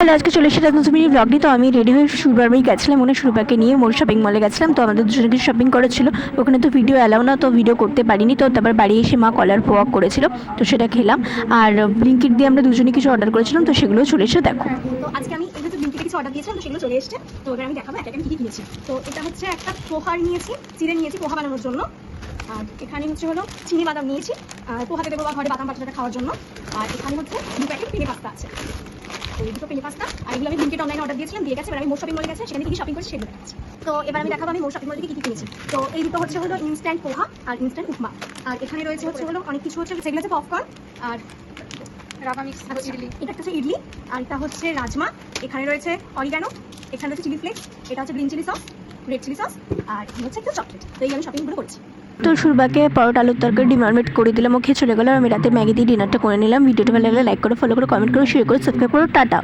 তাহলে আজকে চলে এসেছে নতুন মিনি ব্লগটি তো আমি রেডি হয়ে সুরবারবাই গেছিলাম, মনে সুরবাকে নিয়ে মোর শপিং মলে গেছিলাম। তো আমাদের দুজনে কিছু শপিং করেছিল ওখানে তো ভিডিও অ্যালাউ না, তো ভিডিও করতে পারিনি। তো তারপর বাড়ি এসে মা কলার পোয়া করেছিল, তো সেটা খেলাম। আর ব্লিঙ্কিট দিয়ে আমরা দুজনে কিছু অর্ডার করেছিলাম, তো সেগুলো চলে এসে দেখো। তো আজকে আমি এই যে ব্লিঙ্কিটে কিছু অর্ডার দিয়েছিলাম, তো সেগুলো চলে এসেছে। তো এবার আমি দেখাবো একটা কী কী তো এটা হচ্ছে একটা পোহার নিয়েছি, চিড়ে নিয়েছি পোহা বানানোর জন্য। আর এখানে হচ্ছে হলো চিনি বাদাম নিয়েছি, আর পোহাতে দেবো বা ঘরে বাদাম বাচ্চাটা খাওয়ার জন্য। আর এখানে হচ্ছে দু প্যাকেট পেনে পাস্তা আছে। তো এই দুটো পেনে পাস্তা আর এগুলো আমি ব্লিঙ্কিট অনলাইনে অর্ডার দিয়েছিলাম দিয়ে গেছে এবার আমি মোর শপিং মলে গেছে সেখানে কি শপিং করেছি সেগুলো দেখাচ্ছি তো এবার আমি দেখাবো আমি মোর শপিং মল থেকে কী কী কিনেছি। তো এই দুটো হচ্ছে হলো ইনস্ট্যান্ট পোহা আর ইনস্ট্যান্ট উপমা। আর এখানে রয়েছে হচ্ছে হলো অনেক কিছু হচ্ছে সেগুলো হচ্ছে পপকর্ন আর রাবা মিক্স ইডলি। এটা হচ্ছে ইডলি আর এটা হচ্ছে রাজমা। এখানে রয়েছে অরিগানো এখানে রয়েছে চিলি ফ্লেক্স এটা হচ্ছে green chilli sauce red chilli sauce আর এখানে হচ্ছে একটা চকলেট। তো এই আমি শপিংগুলো করেছি। তো সুরবাকে পরোটা, আলুর তরকারি ডিমার্মেট করে দিলাম, ও চলে গেল। আমি রাতে ম্যাগি দিয়ে ডিনারটা করে নিলাম। ভিডিওটা ভালো লাগলে লাইক করে ফলো করে কমেন্ট করে শেয়ার করে সাবস্ক্রাইব করো, টাটা।